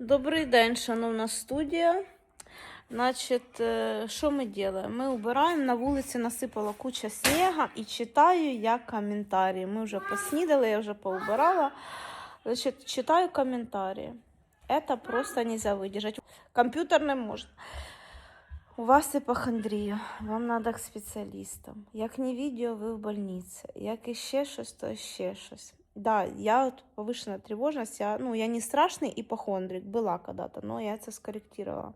Добрий день, шановна студія. Значить, е, що ми робимо? Ми убираємо, на вулиці насипала куча снігу і читаю я коментарі. Ми вже поснідали, я вже поубирала. Значить, читаю коментарі. Это просто нельзя выдержать. Компьютер не можна. У вас іпохондрія, вам треба к спеціалістам. Як не відео, ви в больниці. Як іще щось, то ще щось. Да, я от повышенная тривожність, я, ну, я не страшний іпохондрик, була когда-то, но я це скорректировала.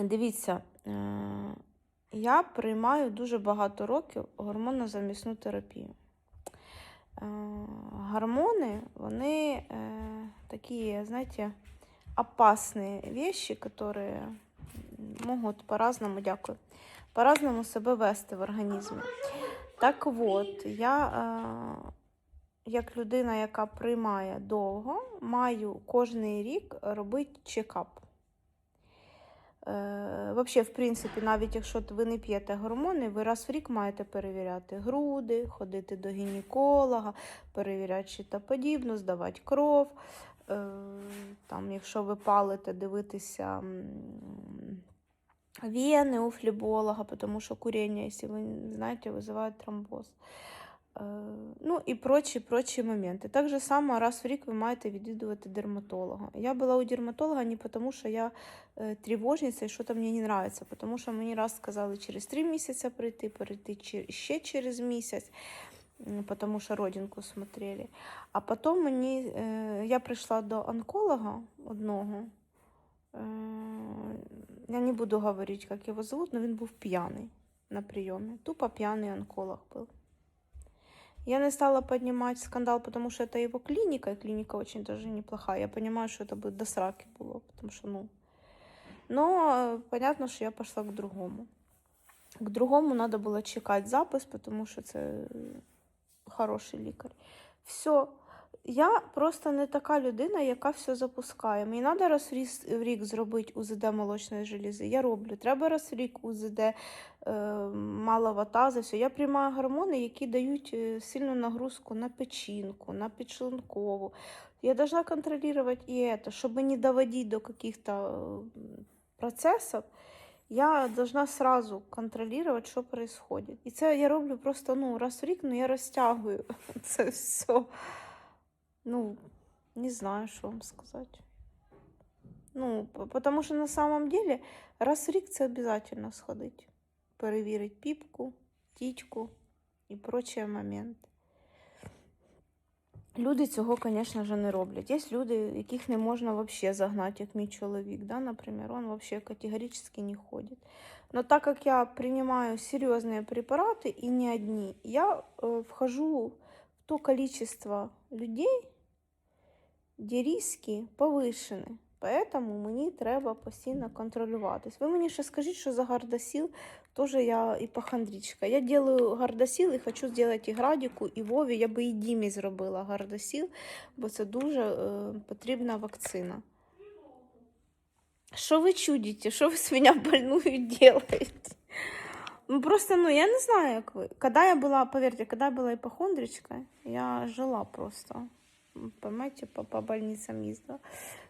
Дивіться, е, я приймаю дуже багато років гормонно-замісну терапію. Е, Гормони, вони е, такі, знаєте, опасные вещи, которые можуть по-разному, дякую, по-разному себе вести в організмі. Так от, я, е, як людина, яка приймає довго, маю кожний рік робити чекап. Е, Взагалі, в принципі, навіть якщо ви не п'єте гормони, ви раз в рік маєте перевіряти груди, ходити до гінеколога, перевіряти щитоподібну, здавати кров. Е, Там, якщо ви палите, дивитися вени у флеболога, тому що курення, якщо ви знаєте, визиває тромбоз. Е, Ну і прочі, прочі моменти. Так же само раз в рік ви маєте відвідувати дерматолога. Я була у дерматолога не тому, що я е, тривожниця і що то мені не подобається, тому що мені раз сказали через три місяці прийти, перейти чер- ще через місяць, тому що родинку смотрели. А потім мені, е, я прийшла до онколога одного. Я не буду говорити, як його зовут, але він був п'яний на прийомі. Тупо п'яний онколог був. Я не стала поднимать скандал, потому что это его клиника, и клиника очень даже неплохая. Я понимаю, что это бы до сраки было, потому что, ну... Но э, понятно, что я пошла к другому. К другому надо было чекать запис, потому что это э, хороший лікар. Все. Я просто не така людина, яка все запускає. Мені треба раз в рік, в рік зробити УЗД молочної желізи. Я роблю. Треба раз в рік УЗД е, малого тазу. Все. Я приймаю гормони, які дають е, сильну нагрузку на печінку, на підшлункову. Я должна контролировать и это, чтобы не доводить до каких-то э, процессов. Я должна сразу контролировать, що происходит. І це я роблю просто ну, раз в рік, ну я розтягую це все. Ну, не знаю, що вам сказати. Ну, п- потому що на самом деле раз в рік це обязательно сходить. Перевірити піпку, тічку і прочі моменти. Люди цього, звісно ж, не роблять. Є люди, яких не можна взагалі загнати, як мій чоловік, да, наприклад, він взагалі категорично не ходить. Но так как я принимаю серьезные препараты и не одни, я э, вхожу в то количество людей, де риски повишені. Поэтому мені треба постійно контролюватись. Ви мені ще скажіть, що за гардосіл, теж я іпохондричка. Я делаю гардосіл і хочу зробити і Градіку, і Вові. Я би і Дімі зробила гардосіл, бо це дуже е, потрібна вакцина. Що ви чудите? Що ви з мене больную делаете? Ну просто, ну, я не знаю, як ви. Когда я була, поверьте, когда я була іпохондричкой, я жила просто. Понимаете, по, по больницям їздила.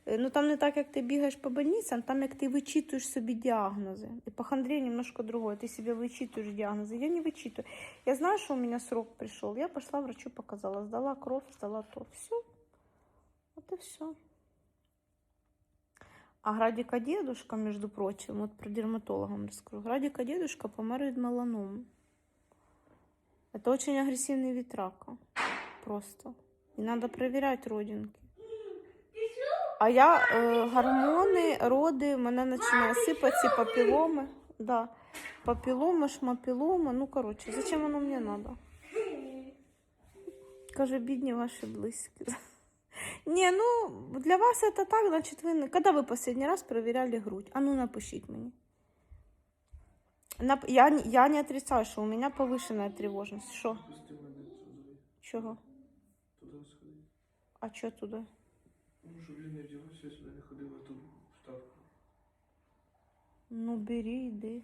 Е, Ну там не так, як ти бігаєш по больницям, там як ти вичитуєш собі діагнози. Іпохондрія немножко другое. Ти себе вичитуєш діагнози. Я не вичитую. Я знаю, що у меня срок пришел. Я пошла врачу, показала, сдала кров, сдала то. Все. Вот и все. А Градіка дедушка, между прочим, от про дерматологам расскажу. Градіка дедушка помер від меланом. Это очень агрессивный вид рака. Просто. И надо проверять родинки. А я е, гормони, роди, в мене починає сипатися папіломи. Да. Папіломи, шмапіломи. Ну, коротше, зачем воно мені треба? Каже, бідні ваші близькі. Не, ну для вас это так, значит, вы... не- Когда вы последний раз проверяли грудь? А ну напишите мне. Нап... Я, не- я не отрицаю, что у меня повышенная тревожность. Что? Пусти мене туди. Чего? Туди. А что туда? Ну, щоб я не вдягався, сюди не ходив в ту вставку. Ну, бери, иди.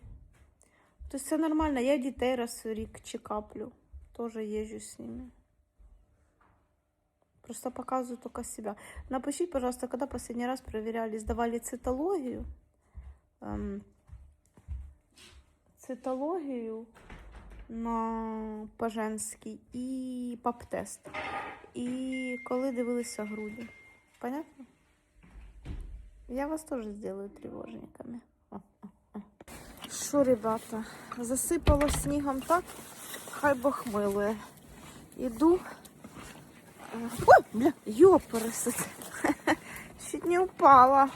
То есть все нормально. Я дітей раз в рік чекаплю. Тоже езжу с ними. Просто показываю только себя. Напишите, пожалуйста, когда последний раз проверяли, сдавали цитологию. Эм, цитологию на по-женськи і пап-тест. І коли дивилися груди. Понятно? Я вас теж сделаю тривожниками. Що, ребята, засипало снігом так, хай Бог милує. Іду. Ой, бля, ёпарасить. Чуть не упала.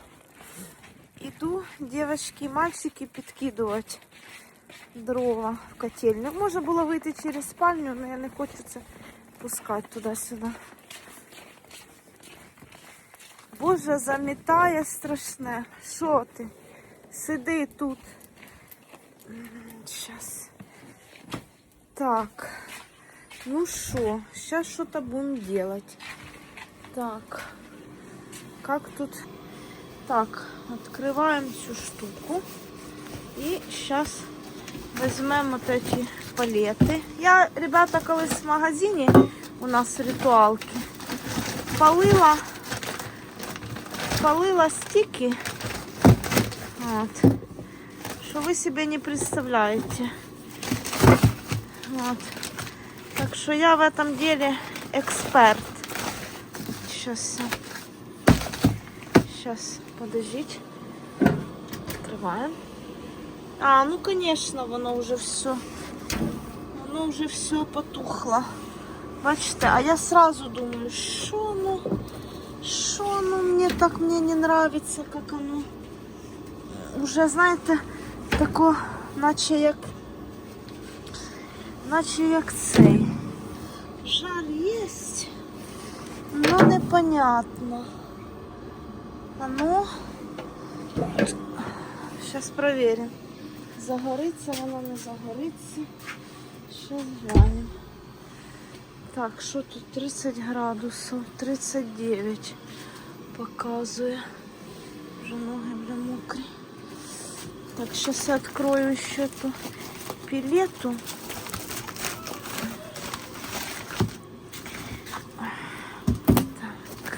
Іду, девочки мальчики, підкидувати дрова в котельню. Можна було вийти через спальню, але я не хочу це пускати туди-сюди. Боже, замітає страшне. Що ти? Сиди тут. Сейчас. Так. Ну что, сейчас что-то будем делать. Так. Как тут? Так, открываем всю штуку. И сейчас возьмем вот эти палеты. Я, ребята, колись в магазине у нас в ритуалке полила, полила стики. Вот. Что вы себе не представляете. Вот. Так что я в этом деле эксперт. Сейчас. Сейчас, подождите. Открываем. А, ну конечно, воно уже все. Воно уже все потухло. Бачите, а я сразу думаю, що ну, що ну, мне так мне не нравится, как оно. Уже, знаєте, тако, наче як, наче як цей. Жар єсть, но непонятно. А ну, сейчас проверим. Загориться воно, не загориться. Сейчас глянем. Так, що тут 30 градусів, 39 показує. Вже ноги бля мокрі. Так, сейчас я открою еще эту пилету. Так.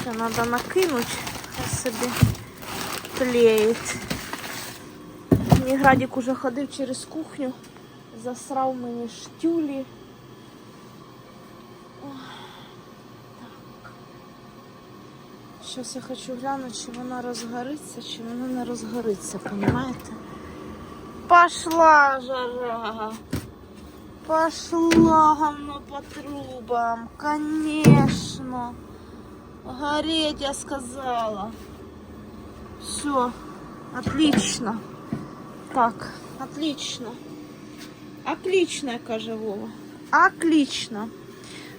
Ще надо накинуть, хай собі тлеет. Мені Градик уже ходив через кухню, засрав мені штюлі. Сейчас я хочу глянути, чи вона розгориться, чи вона не розгориться, понимаете? Пошла жара. Пошла говно по трубам, конечно. Гореть, я сказала. Все, отлично. Так, отлично. Отлично, каже Вова. Отлично.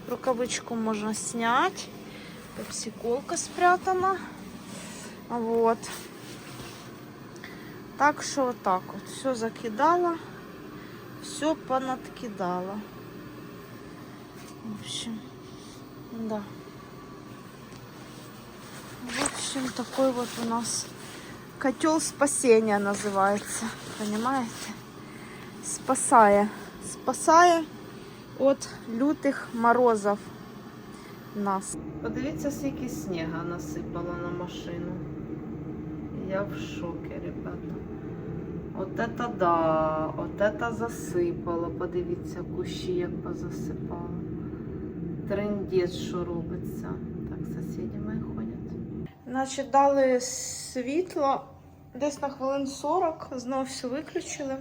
Рукавичку можно снять. Пепсиколка спрятана. Вот. Так что вот так вот. Все закидала. Все понадкидала. В общем, да. В общем, такой вот у нас котел спасения называется. Понимаете? Спасая. Спасая от лютих морозів нас. Подивіться, скільки снега насипала на машину. Я в шокі, ребята. От это да, от это засипало. Подивіться, кущі як позасипало. Трендець, що робиться. Значить, дали світло десь на хвилин 40, знов все виключили.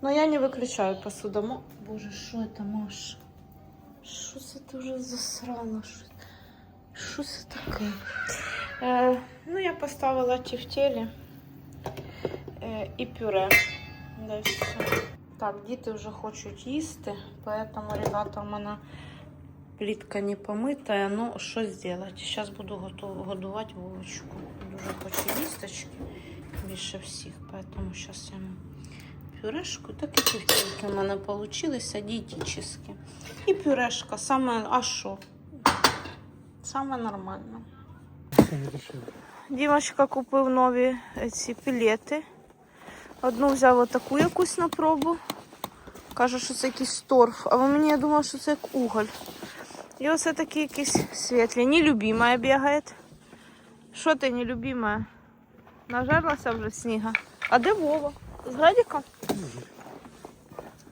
Но я не виключаю посудому. Боже, що це, Маша? Що це ти вже засрала? Що, це таке? Е, ну, я поставила тефтелі е, і пюре. Все. Так, діти вже хочуть їсти, поэтому, ребята, у мене плитка не помита. Ну, що зробити? Зараз буду годувати Вовочку. Дуже хоче їсточки більше всіх, поэтому зараз я пюрешку. Так і тефтельки в мене получилися дієтичні. І пюрешка, саме, а що? Саме нормально. Дімочка купив нові ці пілети. Одну взяв отаку якусь на пробу. Каже, що це якийсь торф. А мені я думала, що це як уголь. І оце такі якісь світлі. Нелюбимая бігає. Що ти нелюбимая? Нажерлася вже сніга. А де Вова? З Градіком?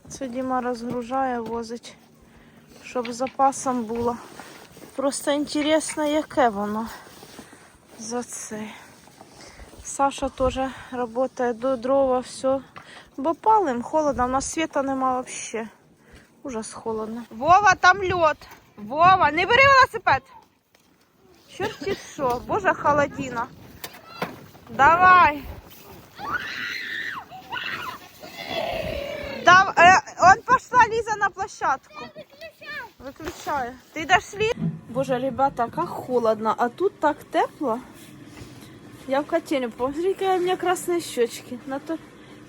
Це Діма розгружає, возить, щоб запасом було. Просто інтересно, яке воно за це. Саша теж працює до дрова, все. Бо палим, холодно, у нас світа нема взагалі. Ужас холодно. Вова, там льод. Вова, не бери велосипед. Чорті що, боже, холодина. Давай. Дав... Е, он пошла Ліза на площадку. Виключаю. Ти йдеш слід? Боже, ребята, как холодно, а тут так тепло. Я в котельне. Посмотри, какие у меня красные щечки. Нату...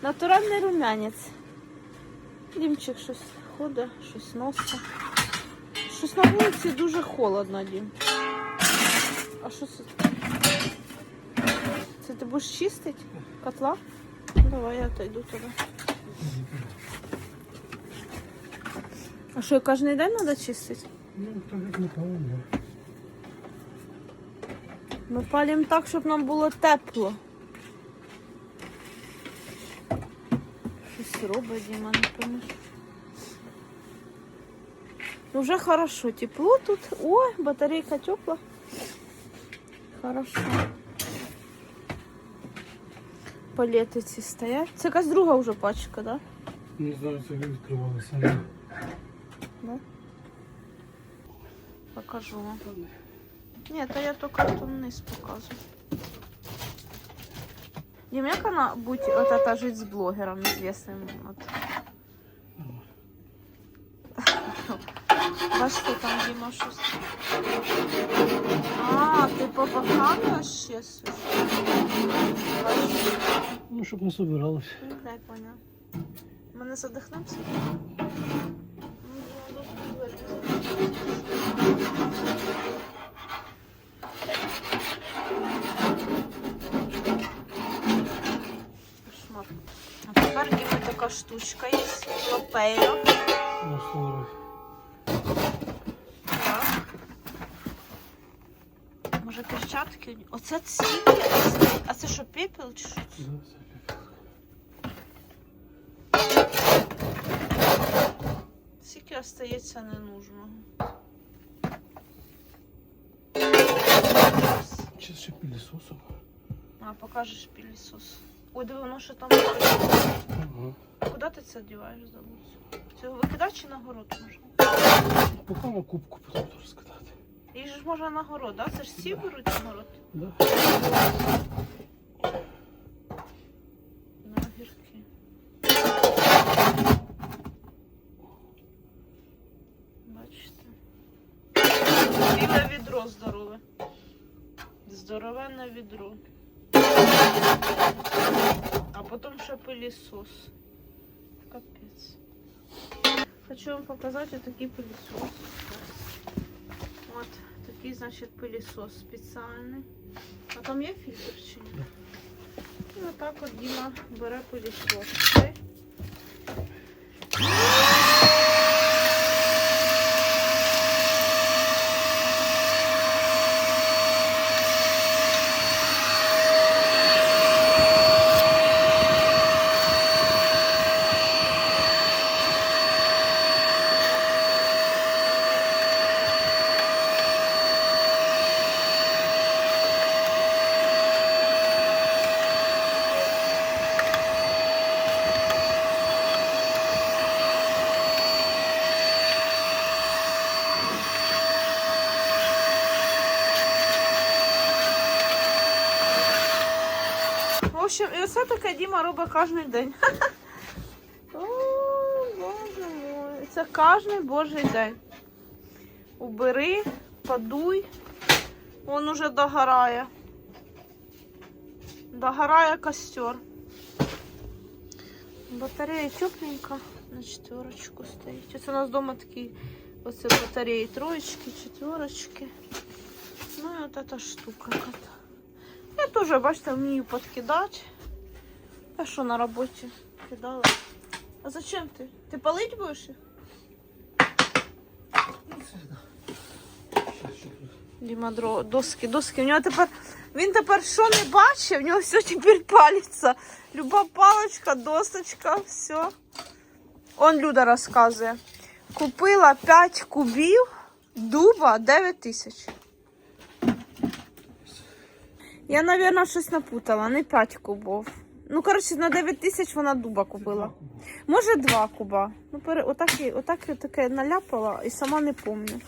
Натуральний румянець. Дімчик щось ходить, щось носить. Щось на вулиці дуже холодно, Дім. А що це? Це ти будеш чистити? Котла? Давай я отойду туди. А що, кожен день треба чистити? Ну, так як не повинно. Ми палимо так, щоб нам було тепло. Щось робить Діма, не помиш. Ну вже хорошо, тепло тут. Ой, батарейка тепла. Хорошо. Палети ці стоять. Це якась друга вже пачка, да? Не знаю, це відкривалося. Да? Покажу вам. Ні, то я тільки тут вниз показую. Дім, як вона будь от это жить з блогером известним? От. Важко там Діма щось. А, ти попахала ще щось? Ну, щоб не собиралось. Ну, так, поняв. Мене задихнувся? А тепер Діма такая штучка є, лопейок. На ну, 40. Може перчатки? Оце ціки. А це що, пепел чи що? Це. Скільки остається ненужного. Чи ще пілісосом? А, покажеш пілісос. Ой, диви, воно що там. Ага. Куди ти це діваєш забудь? Це викидати чи на город можна? Поки на кубку потім розкидати. Же ж можна на город, да? Це ж всі беруть на город. Да? На огірки. Бачите. Ціле відро здорове. Здоровенне відро. А потім ще пилісос. Капець. Хочу вам показати такий пилісос. От такий, значить, пилісос спеціальний. А там є фільтр чи ні? І отак от Діма бере пилісос. Общем, і оце таке Діма робить кожен день. О, боже мой. Це кожен божий день. Убери, подуй. Он уже догорає. Догорає костер. Батарея тепленька. На четверочку стоїть. Оце у нас вдома такі оце батареї троєчки, четверочки. Ну і от эта штука. яка-то. Я теж, бачите, вмію підкидати. Я що на роботі кидала. А зачем ти? Ти палить будеш їх? Діма дро, доски, доски. У нього тепер. Він тепер що не бачить, в нього все тепер палиться. Люба паличка, досочка, все. Он Люда розказує. Купила 5 кубів дуба 9 тисяч. Я, мабуть, щось напутала, не 5 кубов. Ну, коротше, на 9 тисяч вона дуба купила. Може, 2 куба. Ну, пере... отак, і- отак я таке наляпала і сама не пам'ятаю.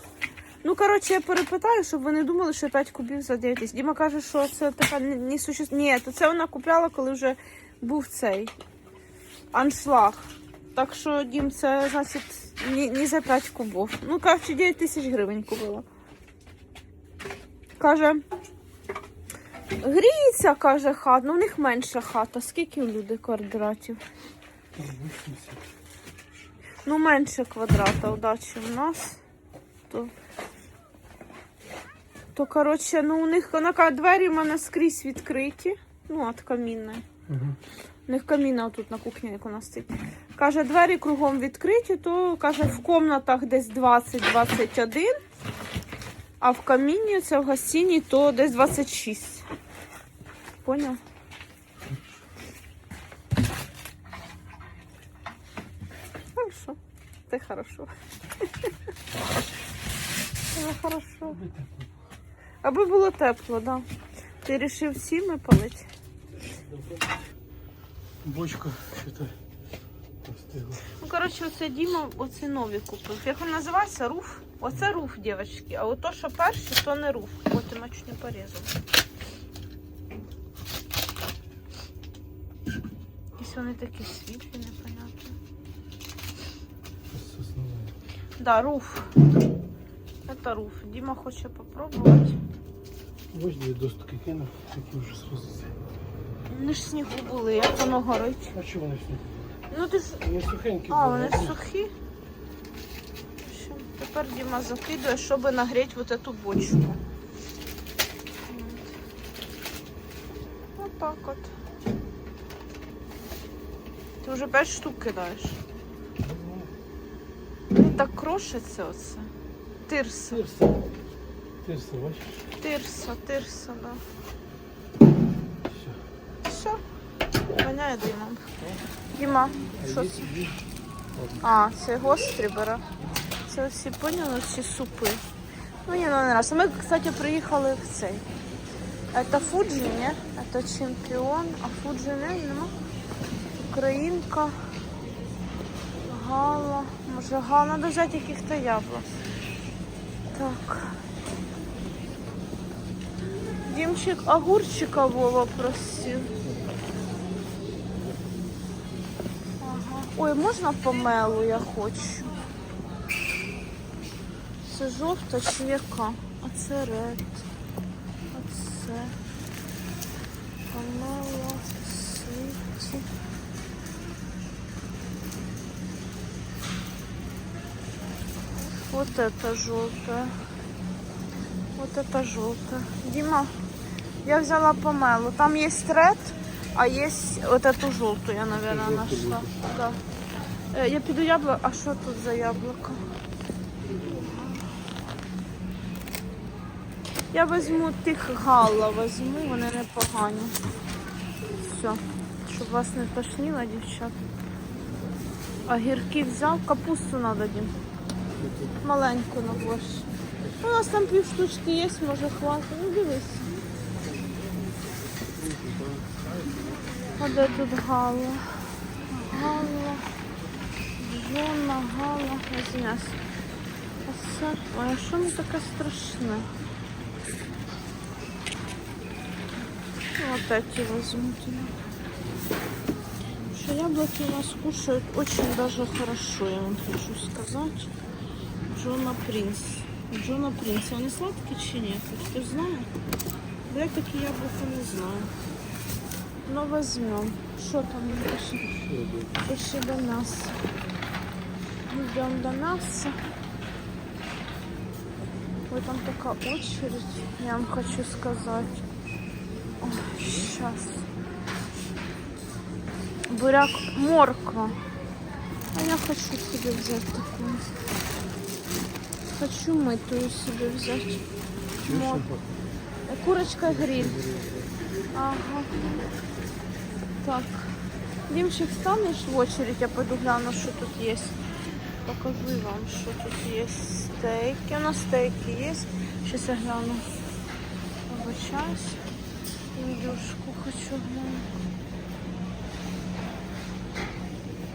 Ну, коротше, я перепитаю, щоб ви не думали, що 5 кубів за 9 тисяч. Діма каже, що це така не, не суще... Ні, то це вона купляла, коли вже був цей аншлаг. Так що, Дім, це значить не, не за 5 кубов. Ну, коротше, 9 тисяч гривень купила. Каже, гріється, каже, хат. Ну, в них менша хата. Скільки у люди квадратів? Ну, менше квадрата удачі у нас. То, то коротше, ну у них вона каже, двері в мене скрізь відкриті. Ну, от камінне. У них каміна тут на кухні, як у нас стоїть. Каже, двері кругом відкриті, то каже, в комнатах десь 20-21, а в каміні це в гостині, то десь 26. Поняв? Хорошо. Ты хорошо. Хорошо. Аби було тепло, да. Ти рішив сіми палити? Бочка, остигла. Ну, коротше, оце Діма, оце нові купив. Як він називається? Руф? Оце руф, дівчатки. А от то, що перші, то не руф. От я чуть не порізав. Якісь вони такі світлі, непонятно. Да, руф. Это руф. Дима хоче попробувати. Ось дві достки кинув, які вже схозиться. Вони ж снігу були, як воно горить. А чого вони сні? Ну ти ж. Вони сухенькі А, були. вони сухі. Що? Тепер Діма закидує, щоб нагріти вот эту бочку. От так от. Ти вже 5 штук кидаєш. Він так крошиться оце. Тирса. Тирса. Тирса, бачиш? Тирса, тирса, да. Все. Все. Воняє димом. Діма, А що це? А, це гострі бере. Це всі поняли, ці супи. Ну, ні, ну не раз. Ми, кстати, приїхали в цей. Это Фуджі, ні? Это чемпіон, а Фуджі не, нема. Українка. Гала. Може гала. Надо взяти яких-то яблук. Так. Дімчик огурчика Вова просив. Ой, можна помелу я хочу. Це жовта чи яка? А це ред. Оце. Помела, ситі. Вот это желтая. Вот это желтая. Дима, я взяла помелу. Там есть ред, а есть вот эту желтую, я, наверное, Желтую нашла. будешь? Да. Е, Я піду яблуко. А що тут за яблуко? Я візьму тих гала, візьму, вони непогані. Все, щоб вас не тошнило, дівчат. Огірки взяв, капусту треба, Дім. Маленьку на борщ. У нас там пів штучки є, може хватить. Ну дивись. А де тут гала? Гала. Жона, гала. А. Ой, а що мені таке страшне? Вот эти возьму тебе. Что яблоки у нас кушают очень даже хорошо, я вам хочу сказать. Джона Принц. Джона Принц. Они сладкие чи нет? Кто знает? Да я такие яблоки не знаю. Но возьмем. Что там? Пиши, пиши до мяса. Идем до мяса. Ой, там такая очередь, я вам хочу сказать. сейчас. Буряк, морква. А я хочу себе взять такую. Хочу мытую себе взять. Мо- Э, Курочка гриль. Ага. Так. Димчик, станешь в очередь, я пойду гляну, что тут есть. Покажу вам, что тут есть. Стейки. У нас стейки есть. Сейчас я гляну. Обучаюсь. Индюшку хочу глянуть.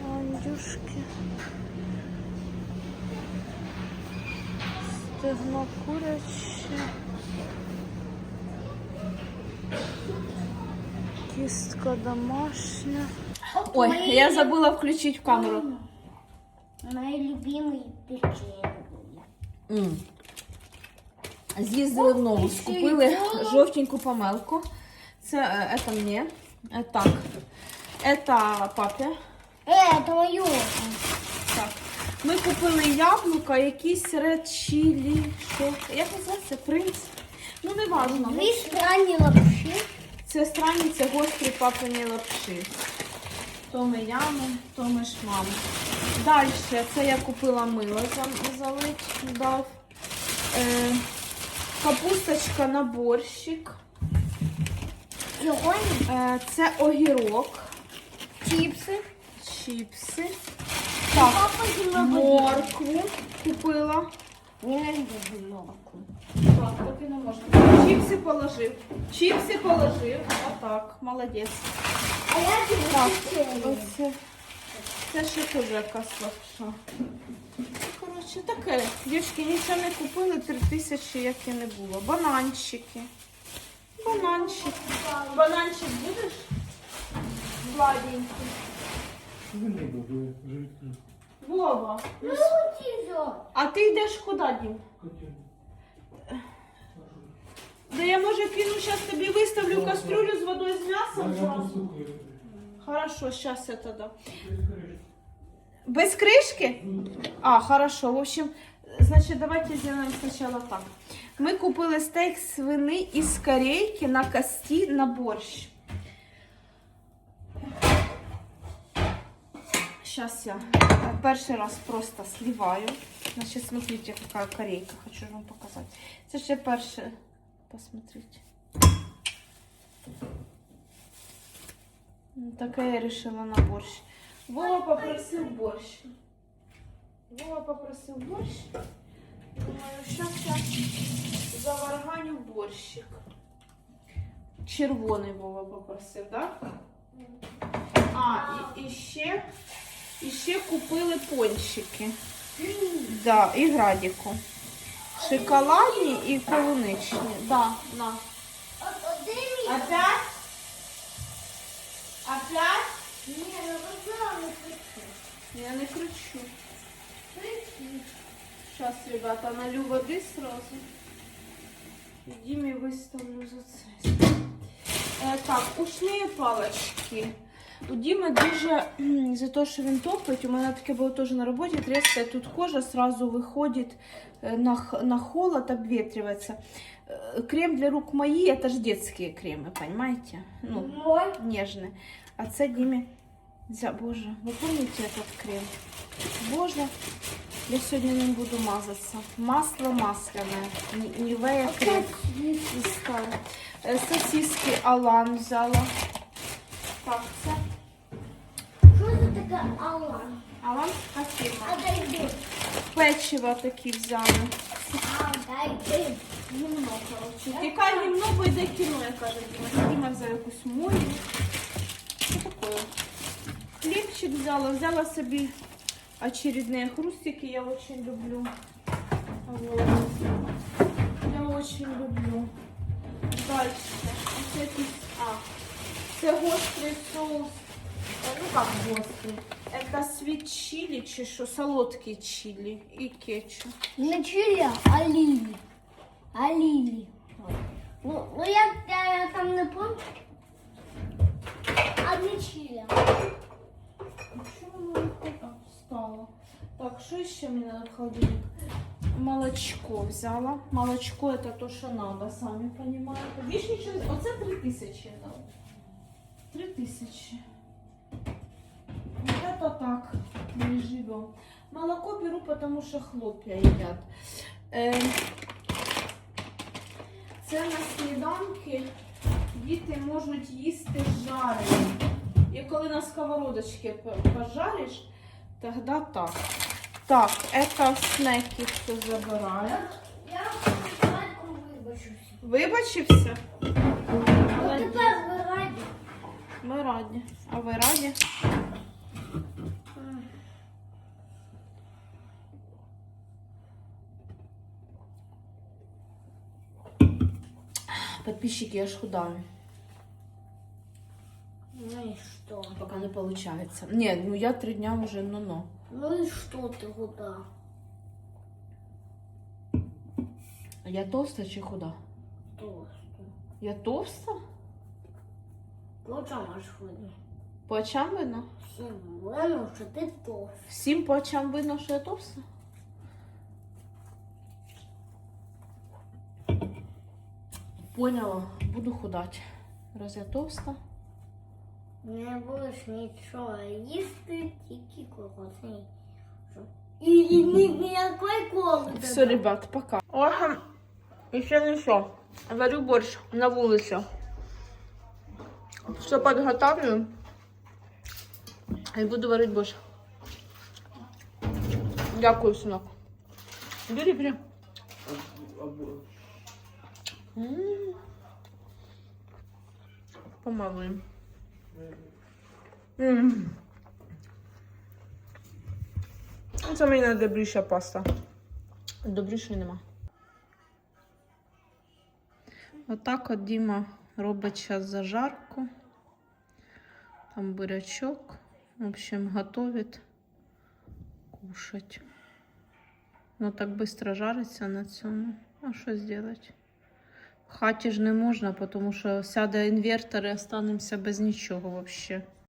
А, Стегно куряче. Кістка домашня. Ой, я забула включити камеру. Мои любимые печенье. М. З'їздили в нову, скупили жовтеньку помелку. Це е, это мені. Е, Так. Это папі. Э, это мое. Ми купили яблука, якісь ред чилі. Що? Як називається? Принц? Ну, не важно. Две страны лапши. Це странні, це гострі папині лапши. То ми ями, то ми ж. Далі це я купила мило за- залить, дав. Е, капусточка на борщик. Е, це огірок, чипсы. чіпси. Так, моркву купила. Ненавижу молоко. Так, так і не можна. Чіпси положив. Чіпси положив. Отак, молодець. А я тебе Так, оце. Це ще теж якась лапша. Коротше, таке. Дівчатки, нічого не купили, три тисячі, як і не було. Бананчики. Бананчик. Бананчик будеш? Сладенький. Не буду, вже відкрив. Вова. Ну, тизо. А ти йдеш куди, Дім? Хотів. Да я може кину, зараз тобі виставлю Добре. кастрюлю з водою з м'ясом. Я зразу. послухаю. Хорошо, сейчас это да. Відкрив. Без крышки? А, хорошо. В общем, значит, давайте сделаем сначала так. Мы купили стейк свини із корейки на кости на борщ. Сейчас я э, перший раз просто сливаю. Значит, смотрите, какая корейка. Хочу вам показать. Це ще перше. Посмотрите. Ну, Таке я решила на борщ. Вова попросив борщ. Вова попросив борщ. Думаю, щас я заварганю борщик. Червоний Вова попросив, так? А, і, і ще, і ще купили пончики. Да, і градіку. Шоколадні і полуничні. Да, на. Опять? Опять? Не, ну когда не хочу. Я не кричу. Сейчас, ребята, налю води сразу. Дімі виставлю за це. Е, так, ушні палочки. У Діми дуже кхм, за те, що він топить, у мене таке було теж на роботі, трескає тут кожа, сразу виходить е, на, х- на холод, обветривается. Е, Крем для рук мої, это ж детские кремы, понимаете? Ну, Мой. нежный. А це Дімі взяв. Боже, ви пам'ятаєте этот крем? Боже, я сьогодні не буду мазатися. Масло масляне. Ні- Нівея крем. Іскала. Е, Сосиски Алан взяла. Так, це Что это Алан? Алан спасибо. Отойди. Печиво такі взяли. Отойди. Гімно, коротше. Тікай гімно, бо йде кіно, я кажу. Діма. Взяв якусь мою. Що таке? Хлібчик взяла, взяла собі очередные хрустики, я очень люблю. Вот. Я очень люблю. Дальше. А, це гострий соус. Е, Ну как гострий? Это світ чили чи що? Солодкий чили і кетчуп. Не чили, а лили. А лили. Ну, ну я, я, я там не помню. А не чили. Чому воно так встало? Так, що ще мені надо в холодильник? Молочко взяла. Молочко это то, що надо, самі понимаете. Більше нічого не- Оце три тисячі я дала. Три тисячі. Я это так мы живем. Молоко беру, потому что хлопья едят. Е, це на сніданки діти можуть їсти жарені. І коли на сковородочці п- пожариш, тоді так. Так, это снеки хто забирає. Я батьку вибачуся. Вибачився? Ну Молодець. тепер ви раді. Ми раді. А ви раді? Подписчики, я ж худаю. Ну и что? Пока не получается. Нет, ну я три дня уже ну-ну. Ну и что ты куда? А я толста чи худа? Толсту. Я толста? Ну там аж ходить. По очам видно? Всім видно, що ти толстий. Всім по очам видно, що я товста? Поняла, буду худать. Раз я товста. Не будеш нічого їсти, тільки колготний. І, і ні, ніякої коли. Все, ребят, пока. Ой, еще не все. Варю борщ на вулиці. Все подготавливаю. І буду варити борщ. Дякую, синок. Бери, бери. Помалуємо. Ну, Це мені найдобріша паста. Добрішої нема. Отак от Діма робить зараз зажарку. Там бурячок. В общем, готовит кушать. Ну так быстро жариться на цьому. А що зробити? Хаті ж не можна, тому що сяде інвертор і останемося без нічого взагалі.